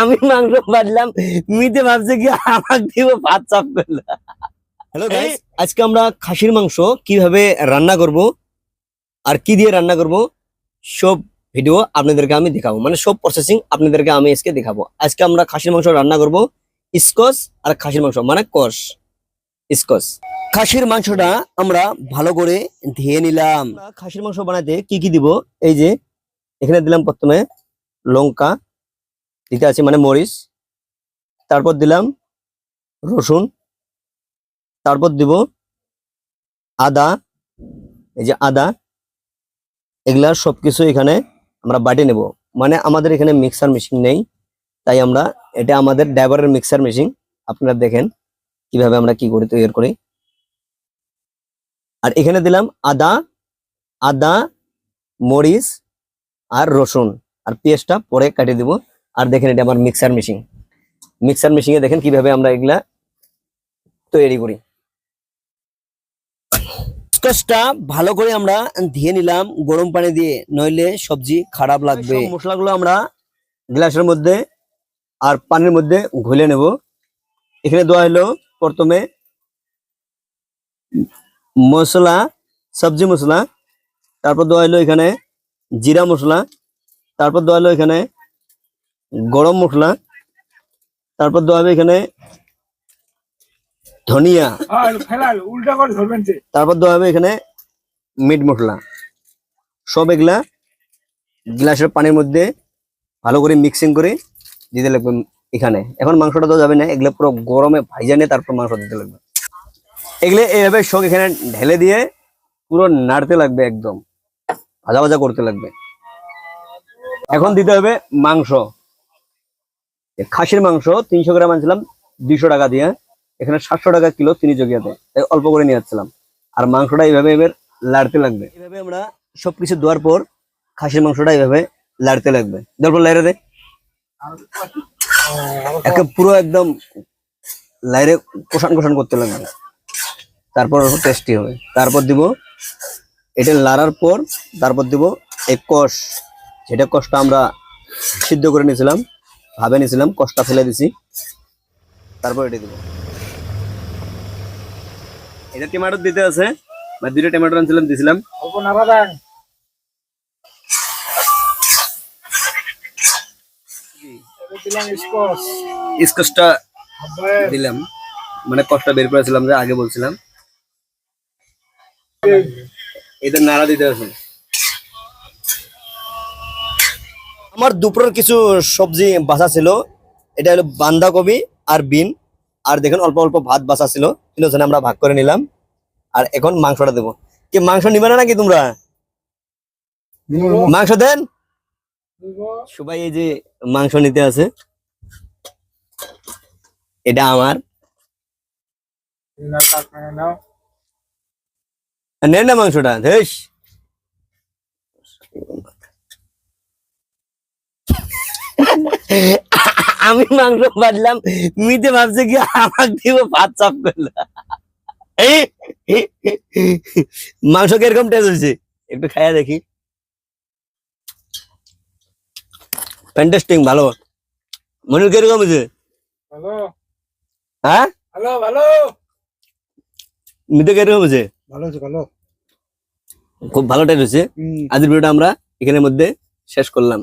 আমি মাংস বাড়লাম মিতে ভাবছে কি আমাকে দিব ভাত চাপ করল। হ্যালো গাইস আজকে আমরা খাসির মাংস কীভাবে রান্না করব আর কি দিয়ে রান্না করব সব ভিডিও আপনাদেরকে আমি দেখাবো। মানে সব প্রসেসিং আপনাদেরকে আমি আজকে দেখাবো। আজকে আমরা খাসির মাংস রান্না করব স্কস আর খাসির মাংস মানে কষ স্কস খাসির মাংসটা আমরা ভালো করে ধুয়ে নিলাম। খাসির মাংস বানাতে কি কি দিব? এই যে এখানে দিলাম প্রথমে লঙ্কা দিতে আছে মানে মরিচ, তারপর দিলাম রসুন, তারপর দিব আদা, এই যে আদা, এগুলা সবকিছু এখানে আমরা বাটে নেব। মানে আমাদের এখানে মিক্সার মেশিন নেই, তাই আমরা, এটা আমাদের ড্রাইভারের মিক্সার মেশিন আপনারা দেখেন কীভাবে আমরা কি করি তৈরি করি। আর এখানে দিলাম আদা আদা, মরিচ আর রসুন, আর পেঁয়াজটা পরে কাটিয়ে দিব। আর দেখেন এটা আমার মিক্সার মেশিন মিক্সার মেশিনে দেখেন কীভাবে আমরা এগুলা তৈরি করি। স্কচটা ভালো করে আমরা ধুয়ে নিলাম গরম পানি দিয়ে নইলে সবজি খারাপ লাগবে। মশলাগুলো আমরা গ্লাসের মধ্যে আর পানির মধ্যে ঘুলে নেব। এখানে দেওয়া হলো প্রথমে মশলা সবজি মশলা তারপর দেওয়া হলো এখানে জিরা মশলা তারপর দেওয়া হলো এখানে গরম মশলা তারপর দেওয়া হবে এখানে ধনিয়া। তারপর দেওয়া হবে এখানে মিট মশলা। সব এগুলা গ্লাসের পানির মধ্যে ভালো করে মিক্সিং করে দিতে লাগবে এখানে। এখন মাংসটা তো যাবে না এগুলো পুরো গরমে ভাইজা নিয়ে তারপর মাংস দিতে লাগবে। এগুলো এইভাবে সব এখানে ঢেলে দিয়ে পুরো নাড়তে লাগবে একদম। ভাজা ভাজা করতে লাগবে। এখন দিতে হবে মাংস। খাসির মাংস তিনশো গ্রাম আনছিলাম, দুইশো টাকা দিয়ে। এখানে সাতশো টাকা কিলো তিনি জগিয়াতে তাই অল্প করে নিয়ে যাচ্ছিলাম। আর মাংসটা এইভাবে এবার লাড়তে লাগবে। এইভাবে আমরা সবকিছু দেওয়ার পর খাসির মাংসটা এইভাবে লাড়তে লাগবে। তারপর লাইরে দে। একে পুরো একদম লাইরে কোষান কোষান করতে লাগবে। তারপর টেস্টি হবে। তারপর দিব, এটা লাড়ার পর তারপর দিব এই কষ। যেটা কষটা আমরা সিদ্ধ করে নিয়েছিলাম ভাবে নিয়েছিলাম কষটা ফেলে দিছি। তারপর এটা দিব। এটা টমেটো দিতে আছে মানে দুইটা টমেটো আনছিলাম দিছিলাম। অল্প নাড়া দেন এবার দিলাম স্কচ স্কচটা দিলাম। মানে কষ্টটা বের করেছিলাম যে আগে বলছিলাম। এটা নাড়া দিতে আছে। আমার দুপুরের কিছু সবজি বাসা ছিল। এটা হলো বান্ধাকপি আর বিন। আর দেখুন অল্প অল্প ভাত বাসা ছিল। তিনজনে আমরা ভাগ করে নিলাম। আর এখন মাংসটা দেবো। কি মাংস নিবে না নাকি তোমরা? মাংস দেন। সবাই এই যে মাংস নিতে আছে। এটা আমার। নেন না মাংসটা দেশ আমি মাংস বাড়লাম মিতে ভাবছে কি আমাকে দিব ভাত চাপ করল। মাংস কীরকম টেস্ট হয়েছে? একটু খাইয়া দেখি। ফ্যান্টাস্টিং ভালো। মনুর কীরকম হয়েছে? হ্যাঁ? ভালো ভালো। মিতে কীরকম হয়েছে? ভালো আছে ভালো। খুব ভালো টেস্ট হয়েছে। আজকের ভিডিওটা আমরা এখানের মধ্যে শেষ করলাম।